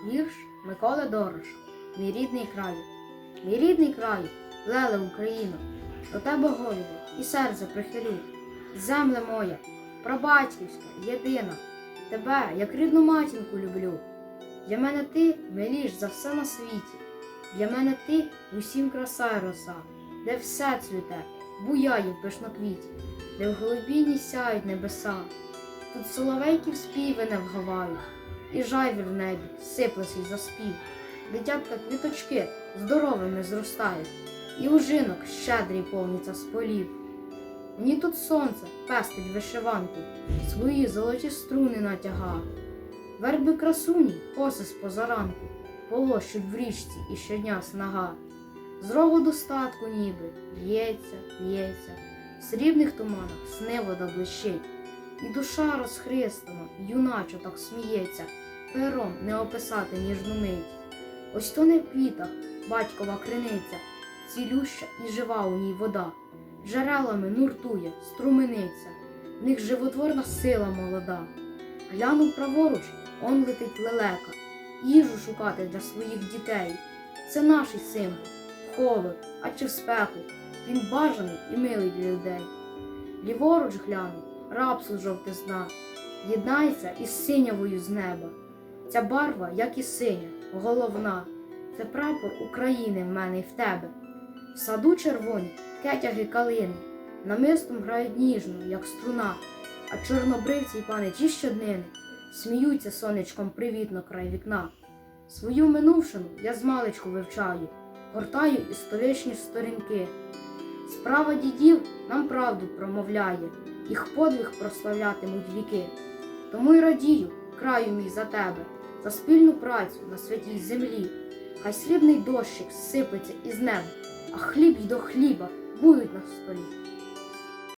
Вірш Миколи Дороша, мій рідний краю. Мій рідний краю, леле Україно, до тебе голову і серце прихилю. Земле моя, прабатьківська, єдина, тебе, як рідну матінку, люблю. Для мене ти миліш за все на світі. Для мене ти усім краса роса, де все цвіте, буяє в пишноквіті, де в голубіні сяють небеса. Тут соловейків співи не вгавають, і жайвір в небі сипле свій заспів. Дитятка квіточки здоровими зростають, і ужинок щедрий повниться з полів. Мені тут сонце пестить вишиванку, свої золоті струни натяга. Верби красуні коси з позаранку, полощуть в річці і щодня снага. З рогу достатку ніби лється, лється, в срібних туманах сни вода блищить. І душа розхристана, юначо так сміється, пером не описати ніжну мить. Ось то не в квітах батькова криниця, цілюща і жива у ній вода, джерелами нуртує, струмениться, в них животворна сила молода. Глянув праворуч, он летить лелека, їжу шукати для своїх дітей. Це наш символ, холод, а чи в спеку. Він бажаний і милий для людей. Ліворуч глянув, рапсу жовтизна, єднається із синявою з неба. Ця барва, як і синя, головна, це прапор України в мене й в тебе. В саду червоні кетяги калини, намистом грають ніжно, як струна, а чорнобривці й пани ті щоднини сміються сонечком привітно край вікна. Свою минувшину я змалечку вивчаю, гортаю історичні сторінки. Справа дідів нам правду промовляє, їх подвиг прославлятимуть віки. Тому й радію, краю мій за тебе, за спільну працю на святій землі. Хай срібний дощик сипеться із неба, а хліб й до хліба будуть на столі.